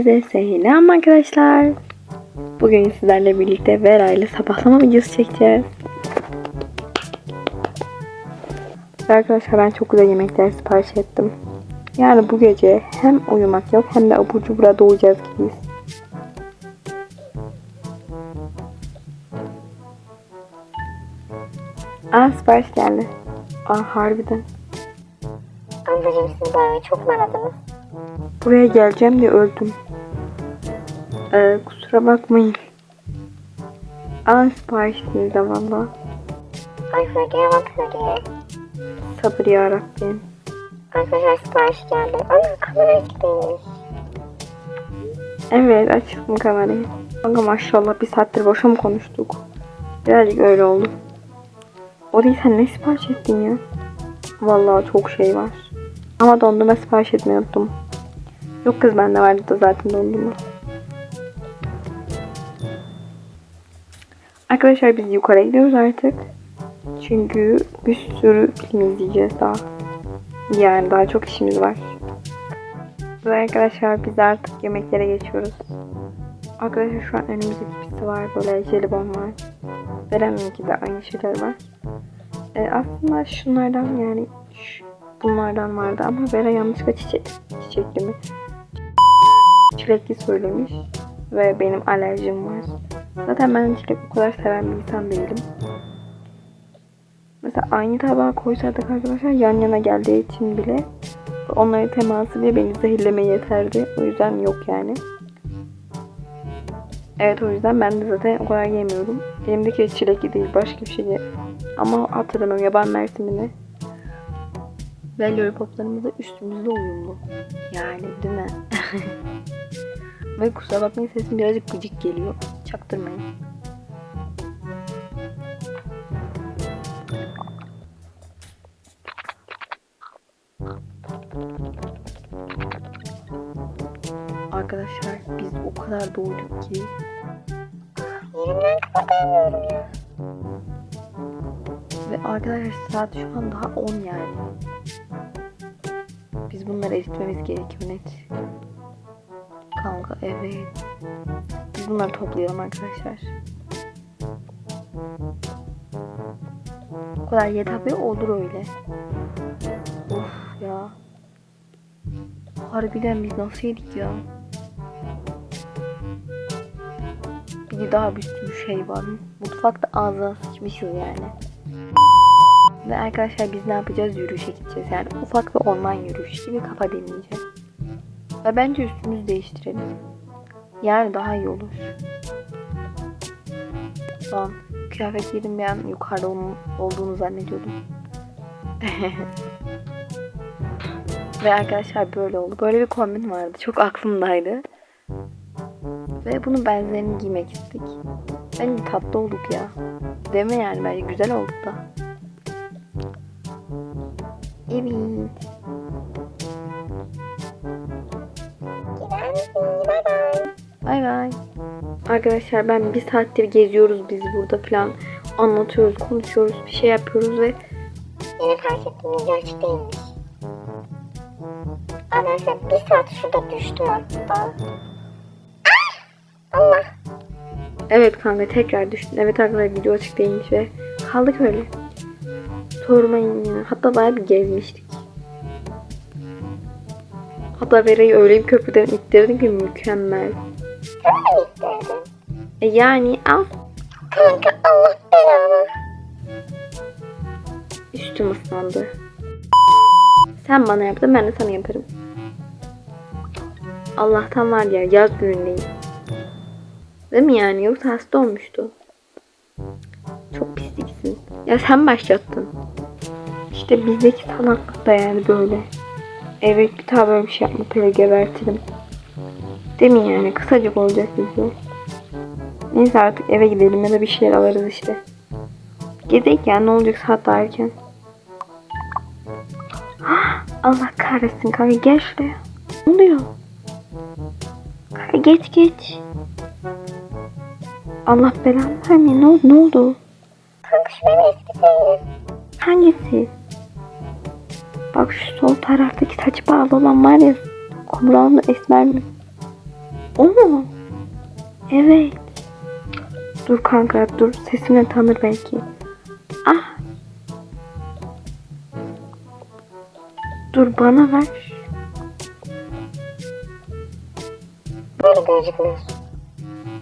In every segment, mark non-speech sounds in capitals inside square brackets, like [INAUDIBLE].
Hepinize selam arkadaşlar. Bugün sizlerle birlikte Vera ile sabahlama videosu çekeceğiz. Arkadaşlar ben çok güzel yemekler sipariş ettim. Yani bu gece hem uyumak yok hem de abur cubura doğacağız gibiyiz. Aa sipariş geldi. Aa harbiden. Ablacığım siz böyle çok mu aradınız? Buraya geleceğim diye öldüm. Ee, kusura bakmayın. Aa siparişiniz de valla. Ay Hürriye bak Hürriye. Sabır yarabbim. Arkadaşlar sipariş geldi. Ana kamera açık değilmiş. Evet açtım kamerayı. Kanka maşallah bir saattir boşa mı konuştuk? Birazcık öyle oldu. O değil sen ne sipariş ettin ya? Vallahi çok şey var. Ama dondurma sipariş etmeyi unuttum. Yok kız bende vardı da zaten dondurma. Arkadaşlar biz yukarı gidiyoruz artık. Çünkü bir sürü film izleyeceğiz daha. Yani daha çok işimiz var. Ve arkadaşlar biz artık yemeklere geçiyoruz. Arkadaşlar şu an önümüzde cipsi var. Böyle jelibon var. Vereminki de aynı şeyler var. Ee, aslında şunlardan yani şu- bunlardan vardı ama Vera yanlışlıkla çiçek, çiçekli mi? Çilekli söylemiş. Ve benim alerjim var. Zaten ben çilek o kadar seven bir insan değilim. Mesela aynı tabağa koysaydık arkadaşlar yan yana geldiği için bile onların teması bile beni zehirlemeye yeterdi. O yüzden yok yani. Evet o yüzden ben de zaten o kadar yemiyorum. Elimdeki çilekli değil başka bir şey Ama hatırlamıyorum yaban mersimini. Ve lollipoplarımız da üstümüzde uyumlu. Yani değil mi? [LAUGHS] Ve kusura bakmayın sesim birazcık gıcık geliyor. Çaktırmayın. Arkadaşlar biz o kadar doyduk ki Yerimden kıpırdayamıyorum ya. ve arkadaşlar saat şu an daha 10 yani. Biz bunları eritmemiz gerekiyor net. Kanka evet. Biz bunları toplayalım arkadaşlar. O kadar yeterli olur öyle. Of ya. Harbiden biz nasıl yedik ya? Bir daha bir sürü şey var. Mutfakta ağzına sıçmışız yani. Ve arkadaşlar biz ne yapacağız? Yürüyüşe gideceğiz. Yani ufak bir orman yürüyüşü gibi kafa dinleyeceğiz. Ve bence üstümüzü değiştirelim. Yani daha iyi olur. Son kıyafet giydim bir an yukarıda onun olduğunu zannediyordum. [LAUGHS] Ve arkadaşlar böyle oldu. Böyle bir kombin vardı. Çok aklımdaydı. Ve bunun benzerini giymek istedik. Bence tatlı olduk ya. Mi yani? Bence güzel olduk da. Evet. Bay. Bay. Arkadaşlar ben bir saattir geziyoruz biz burada falan. Anlatıyoruz, konuşuyoruz, bir şey yapıyoruz ve ettim video açık değilmiş. Arkadaşlar bir saat şurada düştüm hatta. Ah! Allah. evet kanka tekrar düştün. Evet arkadaşlar video açık değilmiş ve kaldık öyle. Sormayın ya. Hatta bayağı bir gezmiştik. Hatta Vera'yı öyle bir köprüden ittirdim ki mükemmel. Yani al Kanka Allah belanı. üstüm ıslandı. Sen bana yaptın ben de sana yaparım. Allah'tan var ya yaz günündeyim. Değil mi yani? Yoksa hasta olmuştu. Çok pisliksin. Ya sen başlattın. İşte bizdeki salaklık da yani böyle. Evet bir daha böyle bir şey yapma böyle gebertirim. Değil mi yani? Kısacık olacak video. Neyse artık eve gidelim ya da bir şeyler alırız işte. Gezek ne olacak saat daha erken. Ah, Allah kahretsin kanka gel şuraya. Ne oluyor? Kanka geç geç. Allah belanı vermeyin. Ne oldu? Ne oldu? Kanka şu benim eski sevgilim. Hangisi? Bak şu sol taraftaki saçı bağlı olan var ya. Kumrallı esmer mi? O mu? Evet. Dur kanka dur. Sesimle tanır belki. Ah. Dur bana ver. Böyle.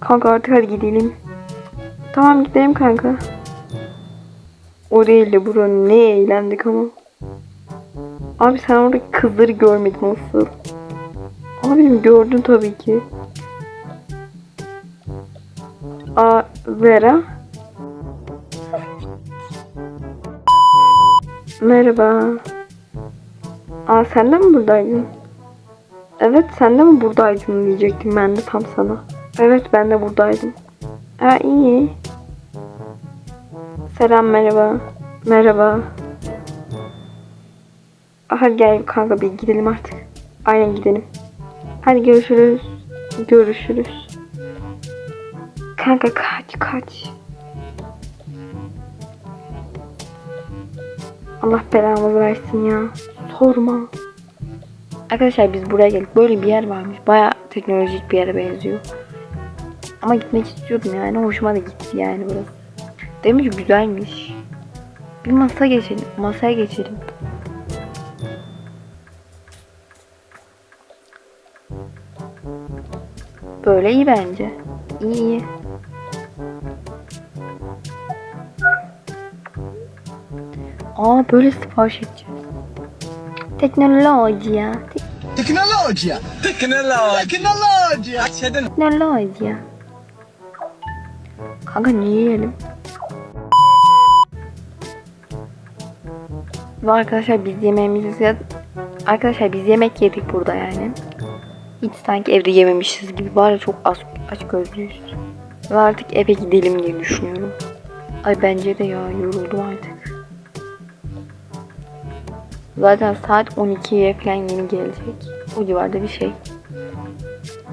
Kanka artık hadi gidelim. Tamam gidelim kanka. O değil de bro ne eğlendik ama. Abi sen orada kızları görmedin nasıl? Abim gördün tabii ki. Aa Vera. Merhaba. Aa sen de mi buradaydın? Evet sen de mi buradaydın diyecektim ben de tam sana. Evet ben de buradaydım. Aa iyi. Selam merhaba. Merhaba. Hadi gel kanka bir gidelim artık. Aynen gidelim. Hadi görüşürüz. Görüşürüz. Kanka kaç kaç. Allah belamı versin ya. Sorma. Arkadaşlar biz buraya geldik. Böyle bir yer varmış. Baya teknolojik bir yere benziyor. Ama gitmek istiyordum yani. Hoşuma da gitti yani burası. Demiş güzelmiş. Bir masa geçelim. Masaya geçelim. Böyle iyi bence. İyi iyi. Aa böyle sipariş edeceğiz. Teknoloji ya. Tecnologia! Tecnologia! Tecnologia! Siete Teknoloji ya. Kanka ne yiyelim? Ve arkadaşlar biz yemeğimizi Arkadaşlar biz yemek yedik burada yani. Hiç sanki evde yememişiz gibi. Bari çok az aç gözlüyüz. Ve artık eve gidelim diye düşünüyorum. Ay bence de ya yoruldum artık. Zaten saat 12'ye falan yeni gelecek. O civarda bir şey.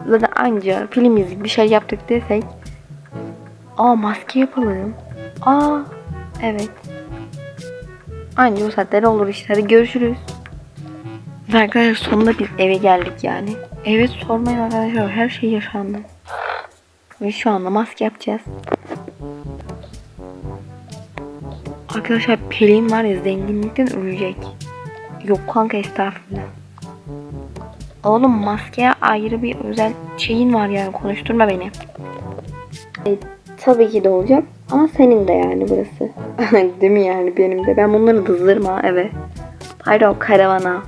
Zaten anca film izleyip bir şey yaptık desek. Aa maske yapalım. Aa evet. Anca o saatler olur işte. Hadi görüşürüz. Arkadaşlar sonunda biz eve geldik yani. Evet sormayın arkadaşlar her şey yaşandı. Ve şu anda maske yapacağız. Arkadaşlar Pelin var ya zenginlikten ölecek. Yok kanka estağfurullah. Oğlum maskeye ayrı bir özel şeyin var yani konuşturma beni. E, tabii ki de olacak ama senin de yani burası. [LAUGHS] Değil mi yani benim de? Ben bunları dızlarım ha eve. O karavana.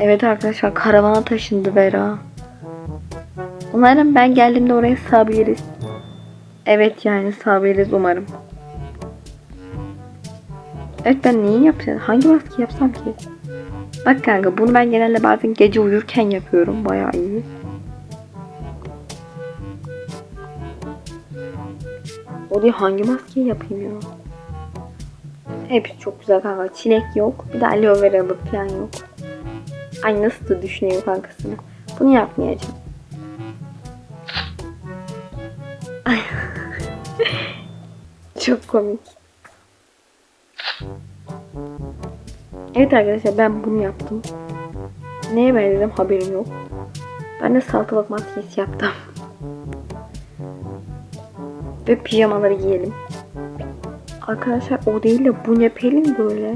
Evet arkadaşlar karavana taşındı Vera. Umarım ben geldiğimde oraya sığabiliriz. Evet yani sığabiliriz umarım. Evet ben neyi yapacağım? Hangi maske yapsam ki? Bak kanka bunu ben genelde bazen gece uyurken yapıyorum. Bayağı iyi. O diye hangi maskeyi yapayım ya? Hepsi çok güzel kanka. Çilek yok. Bir de aloe veralı falan yok. Ay nasıl da düşünüyor kankasını. Bunu yapmayacağım. Ay. [LAUGHS] çok komik. Evet arkadaşlar ben bunu yaptım. Neye benzedim haberim yok. Ben de salatalık maskesi yaptım. Ve pijamaları giyelim. Arkadaşlar o değil de bu ne pelin böyle.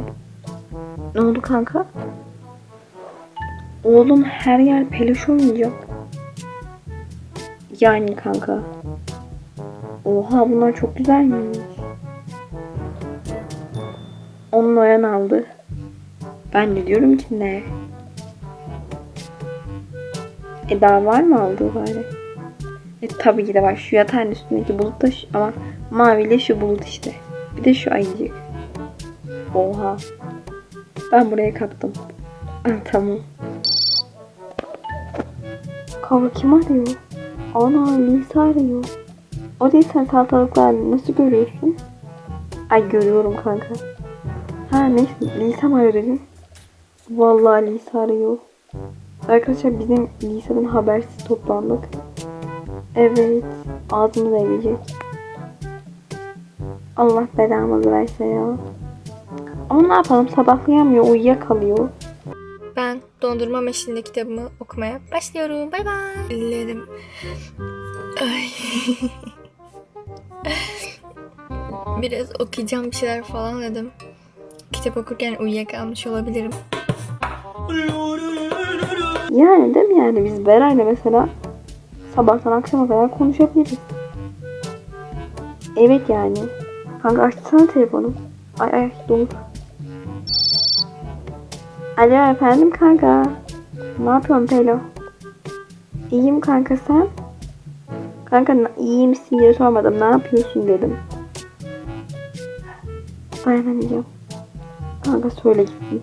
Ne oldu kanka? Oğlum her yer peluş oynayacak. Yani kanka. Oha bunlar çok güzelmiş. Onun oyan aldı. Ben de diyorum ki ne? E daha var mı aldığı bari? E tabii ki de var. Şu yatağın üstündeki bulut da şu, ama maviyle şu bulut işte. Bir de şu ayıcık. Oha. Ben buraya kaptım. Ah, tamam. Kanka kim arıyor? Ana Lisa arıyor. O değil sen salatalıklar nasıl görüyorsun? Ay görüyorum kanka. Ha neyse Lisa mı arıyor? Vallahi Lisa arıyor. Arkadaşlar bizim Lisa'dan habersiz toplandık. Evet ağzımız eğilecek. Allah belamızı verse ya. Ama ne yapalım sabahlayamıyor uyuyakalıyor. Ben dondurma meşinde kitabımı okumaya başlıyorum. Bay bay. Ellerim. Ay. [LAUGHS] Biraz okuyacağım bir şeyler falan dedim. Kitap okurken uyuyakalmış olabilirim. Yani değil mi yani biz Beray'la mesela sabahtan akşama kadar konuşabiliriz. Evet yani. Kanka açsana telefonu. Ay ay dur. Alo efendim kanka. Ne yapıyorsun Pelo? İyiyim kanka sen? Kanka iyi misin diye sormadım. Ne yapıyorsun dedim. Dayanamayacağım. Kanka söyle gitsin.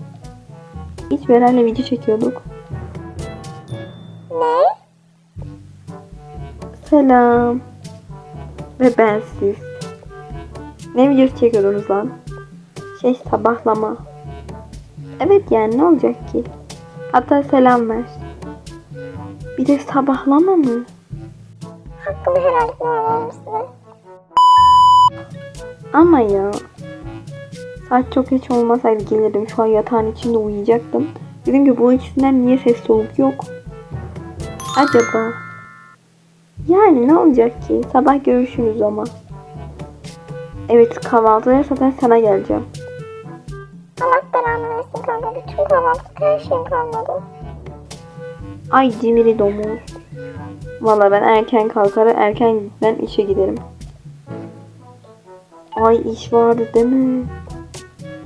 Hiç Beray'la video çekiyorduk. Ne? Selam. Ve ben siz. Ne videosu çekiyordunuz lan? Şey sabahlama. Evet yani ne olacak ki? Hatta selam ver. Bir de sabahlama mı? Etmem size. Ama ya. Saat çok geç olmasaydı gelirdim. Şu an yatağın içinde uyuyacaktım. Dedim ki bu ikisinden niye ses soluk yok? Acaba? Yani ne olacak ki? Sabah görüşürüz ama. Evet kahvaltıya zaten sana geleceğim. Allah belanı versin kanka. Bütün kahvaltılık her şeyim kalmadı. Ay cimri domuz. Valla ben erken kalkarım, erkenden işe giderim. Ay iş vardı değil mi?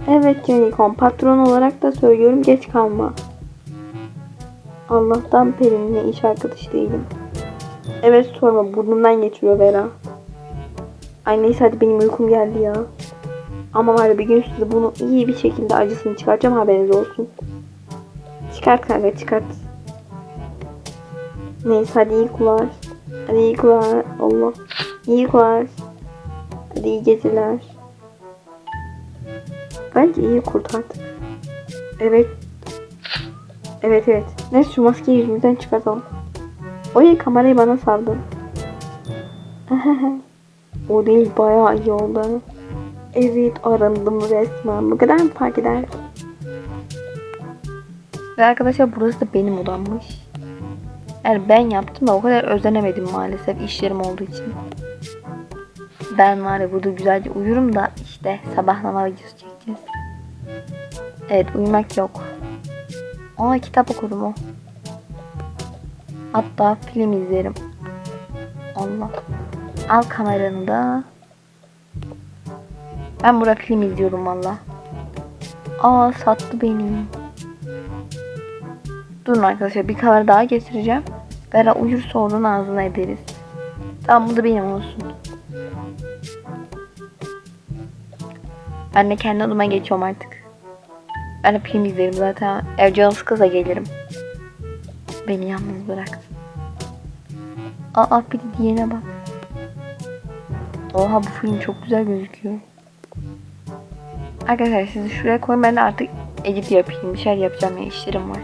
Evet Canikom, patron olarak da söylüyorum geç kalma. Allah'tan Pelin'le iş arkadaşı değilim. Evet sorma burnumdan geçiyor Vera. Ay neyse hadi benim uykum geldi ya. Ama var ya bir gün size bunu iyi bir şekilde acısını çıkartacağım haberiniz olsun. Çıkart kanka çıkart. Neyse hadi iyi kular. Hadi iyi kular. Allah. İyi kular. Hadi iyi geceler. Bence iyi kurt artık. Evet. Evet evet. Neyse şu maskeyi yüzümüzden çıkartalım. Oy kamerayı bana saldın. [LAUGHS] o değil bayağı iyi oldu. Evet arındım resmen. Bu kadar mı fark eder? Ve arkadaşlar burası da benim odammış. Yani ben yaptım da o kadar özenemedim maalesef işlerim olduğu için. Ben var ya burada güzelce uyurum da işte sabahlama videosu çekeceğiz. Evet uyumak yok. Aa kitap okurum o. Hatta film izlerim. Allah. Al kameranı da. Ben burada film izliyorum valla. Aa sattı beni. Durun arkadaşlar bir kamera daha getireceğim. Vera uyursa onun ağzına ederiz. Tamam bu da benim olsun. Ben de kendi adıma geçiyorum artık. Ben de film izlerim zaten. Ev canı sıkılsa gelirim. Beni yalnız bıraktı. Aa bir de diyene bak. Oha bu film çok güzel gözüküyor. Arkadaşlar sizi şuraya koyun ben de artık edit yapayım. Bir şeyler yapacağım ya işlerim var.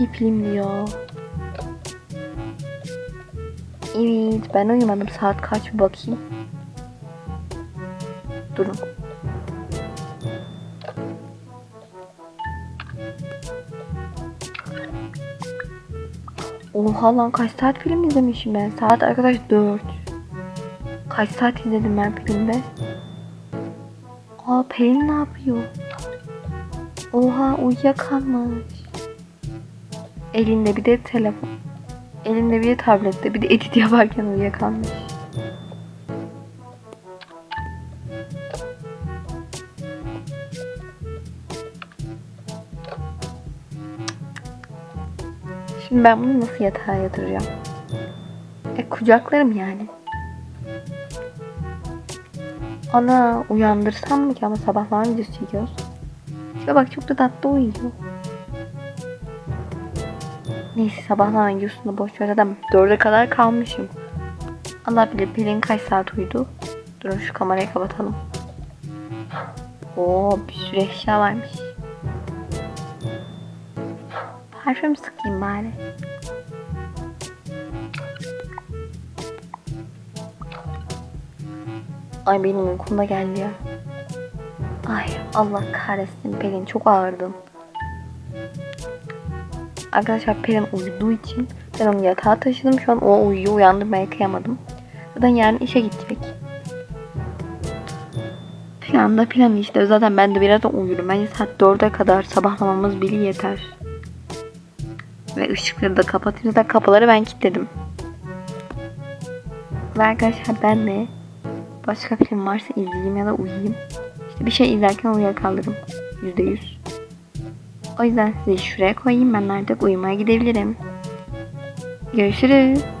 İyi filmdi ya. Evet ben uyumadım saat kaç bir bakayım. Durun. Oha lan kaç saat film izlemişim ben. Saat arkadaş 4. Kaç saat izledim ben filmde? Aa Pelin ne yapıyor? Oha uyuyakalmış. Elinde bir de telefon. Elinde bir de tablette bir de edit yaparken uyuyakalmış. Şimdi ben bunu nasıl yatağa yatıracağım? E kucaklarım yani. Ana uyandırsam mı ki ama sabahlar videosu çekiyoruz. Şuna bak çok da tatlı uyuyor. Neyse sabahlar videosunu boş ver zaten dörde kadar kalmışım. Allah bilir Pelin kaç saat uyudu. Durun şu kamerayı kapatalım. Oo bir sürü eşya varmış. Parfüm sıkayım bari. Ay benim uykum da geldi ya. Ay Allah kahretsin Pelin çok ağırdın. Arkadaşlar Pelin uyuduğu için ben onu yatağa taşıdım. Şu an o uyuyor uyandırmaya kıyamadım. Zaten yarın işe gidecek. Plan da plan işte. Zaten ben de birazdan uyurum. Bence saat 4'e kadar sabahlamamız bile yeter. Ve ışıkları da kapatayım. Zaten kapıları ben kilitledim. Ve arkadaşlar ben de başka film varsa izleyeyim ya da uyuyayım. İşte bir şey izlerken uyuyakalırım. %100. O yüzden sizi şuraya koyayım. Ben artık uyumaya gidebilirim. Görüşürüz.